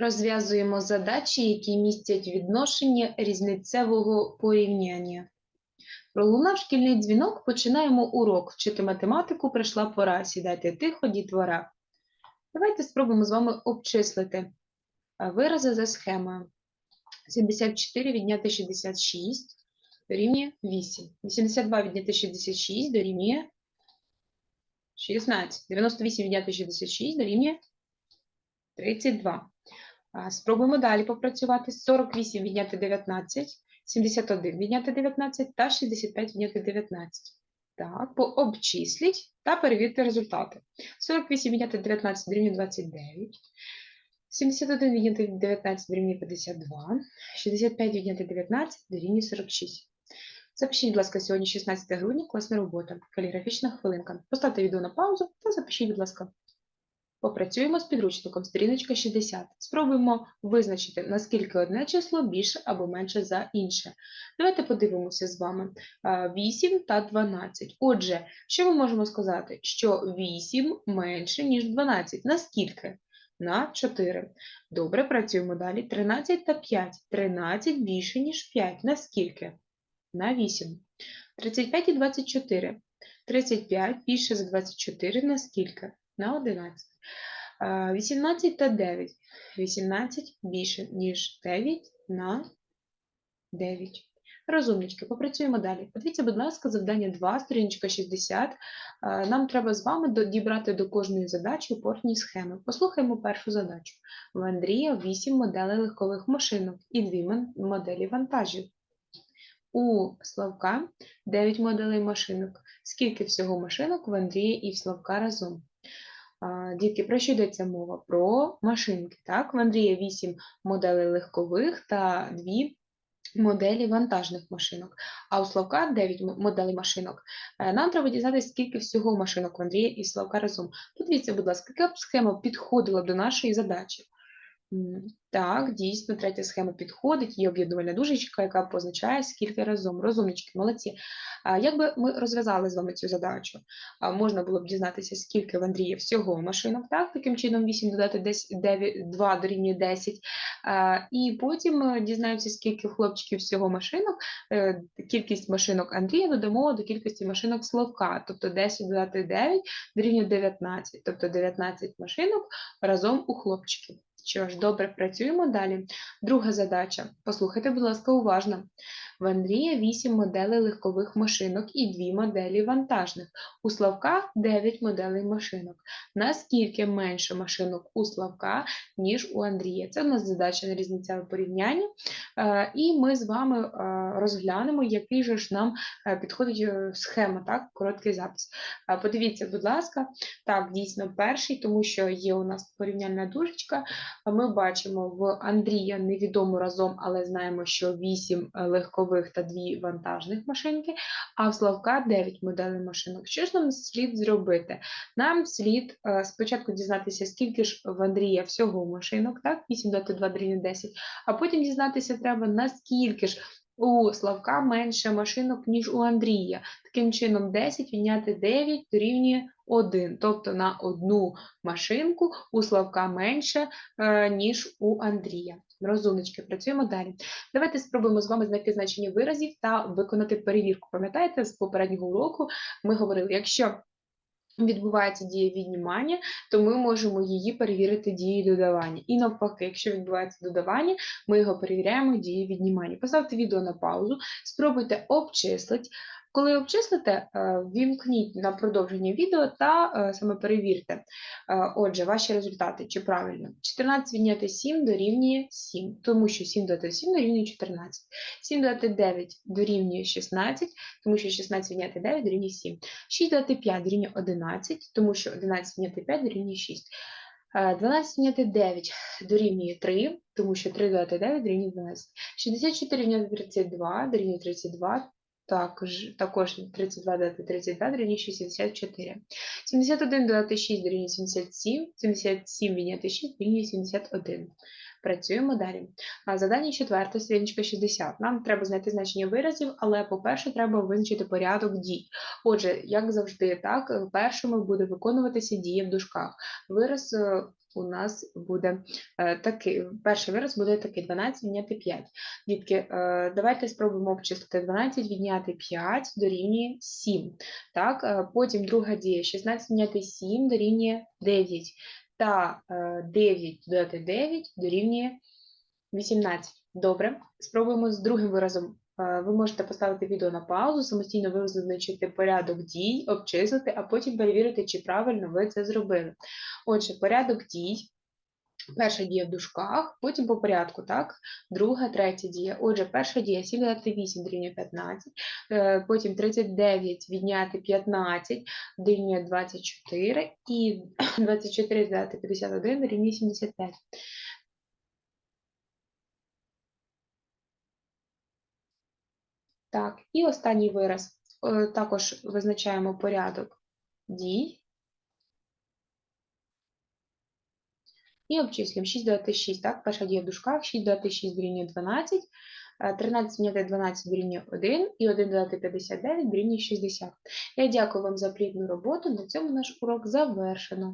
Розв'язуємо задачі, які містять відношення різницевого порівняння. Пролунав шкільний дзвінок, починаємо урок. Вчити математику прийшла пора. Сідайте тихо, дітвора. Давайте спробуємо з вами обчислити вирази за схемою. 74 відняти 66 дорівнює 8. 82 відняти 66 дорівнює 16. 98 відняти 66 дорівнює 32. Спробуємо далі попрацювати. 48 відняти 19, 71 відняти 19 та 65 відняти 19. Так, пообчисліть та перевірте результати. 48 відняти 19 дорівнює 29. 71 відняти 19 дорівнює 52. 65 відняти 19 дорівнює 46. Запишіть, будь ласка, сьогодні 16 грудня, класна робота, каліграфічна хвилинка. Поставте відео на паузу та запишіть, будь ласка. Попрацюємо з підручником, сторіночка 60. Спробуємо визначити, наскільки одне число більше або менше за інше. Давайте подивимося з вами. 8 та 12. Отже, що ми можемо сказати? Що 8 менше, ніж 12. Наскільки? На 4. Добре, працюємо далі. 13 та 5. 13 більше, ніж 5. Наскільки? На 8. 35 і 24. 35 більше за 24. Наскільки? На 11. А, 18 та 9. 18 більше, ніж 9 на 9. Розумнички, попрацюємо далі. Подивіться, будь ласка, завдання 2, сторіночка 60. Нам треба з вами дібрати до кожної задачі опорні схеми. Послухаємо першу задачу. В Андрія 8 моделей легкових машинок і 2 моделі вантажів. У Славка 9 моделей машинок. Скільки всього машинок в Андрія і в Славка разом? Дітки, про що йдеться мова? Про машинки. Так? В Андрія 8 моделей легкових та 2 моделі вантажних машинок. А у Славка 9 моделей машинок. Е, Нам треба дізнатися, скільки всього машинок в Андрія і Славка разом. Подивіться, будь ласка, яка б схема підходила до нашої задачі? Так, дійсно, третя схема підходить, є об'єднувальна дужечка, яка позначає скільки разом. Розумнички, молодці. Як би ми розв'язали з вами цю задачу? Можна було б дізнатися, скільки в Андрія всього машинок, так? Таким чином 8 додати 10, 9, 2 дорівнює 10. А, І потім е, дізнаємося, скільки хлопчиків всього машинок. Е, Кількість машинок Андрія додамо до кількості машинок Славка. Тобто 10 додати 9 дорівнює 19. Тобто 19 машинок разом у хлопчиків. Що ж, добре, працюємо далі. Друга задача. Послухайте, будь ласка, уважно. В Андрія 8 моделей легкових машинок і 2 моделі вантажних. У Славка 9 моделей машинок. Наскільки менше машинок у Славка, ніж у Андрія? Це у нас задача на різницеве порівняння. Е, І ми з вами е, розглянемо, який же ж нам е, підходить схема, так, короткий запис. Подивіться, будь ласка, так, дійсно перший, тому що є у нас порівняльна дужечка. Ми бачимо в Андрія невідомо разом, але знаємо, що 8 легкових та дві вантажних машинки, а в Славка 9 моделей машинок. Що ж нам слід зробити? Нам слід е, спочатку дізнатися, скільки ж в Андрія всього машинок, так? 8 дати 2 дорівнює 10, а потім дізнатися треба, наскільки ж у Славка менше машинок, ніж у Андрія. Таким чином, 10 відняти 9 дорівнює 1. Тобто на одну машинку у Славка менше, е, ніж у Андрія. Розумнички, працюємо далі. Давайте спробуємо з вами знайти значення виразів та виконати перевірку. Пам'ятаєте, з попереднього уроку ми говорили, якщо відбувається дія віднімання, то ми можемо її перевірити дією додавання. І навпаки, якщо відбувається додавання, ми його перевіряємо дією віднімання. Поставте відео на паузу, спробуйте обчислити. Коли обчислите, е, вімкніть на продовження відео та е, саме перевірте. Е, Отже, ваші результати, чи правильно? 14 відняти 7 дорівнює 7, тому що 7 додати 7 дорівнює 14. 7 додати 9 дорівнює 16, тому що 16 відняти 9 дорівнює 7. 6 додати 5 дорівнює 11, тому що 11 відняти 5 дорівнює 6. Е, 12 відняти 9 дорівнює 3, тому що 3 додати 9 дорівнює 12. 64 відняти 32 дорівнює 32, також, також 32 додати 32 дорівнює 64. 71 додати 6 дорівнює 77, 77 відняти 6 дорівнює 71. Працюємо далі. А Задання четверте, сторіночка 60. Нам треба знайти значення виразів, але, по-перше, треба визначити порядок дій. Отже, як завжди, так, першими буде виконуватися дія в дужках. Вираз е, у нас буде е, такий, перший вираз буде такий 12 відняти 5. Дітки, е, давайте спробуємо обчислити 12 відняти 5 дорівнює 7. Так, е, потім друга дія 16 відняти 7 дорівнює 9. Та е, 9 додати 9 дорівнює 18. Добре, спробуємо з другим виразом. Е, Ви можете поставити відео на паузу, самостійно визначити порядок дій, обчислити, а потім перевірити, чи правильно ви це зробили. Отже, порядок дій. Перша дія в дужках, потім по порядку, так? Друга, третя дія. Отже, перша дія 7 додати 8 дорівнює 15, е, потім 39 відняти 15 дорівнює 24, і 24 додати 51 дорівнює 75. Так, і останній вираз. Е, Також визначаємо порядок дій. І обчислюємо 6 додати 6, так, перша дія в дужках, 6 додати 6 дорівнює 12, е, 13 відняти 12 дорівнює 1, і 1 додати 59 дорівнює 60. Я дякую вам за плідну роботу, на цьому наш урок завершено.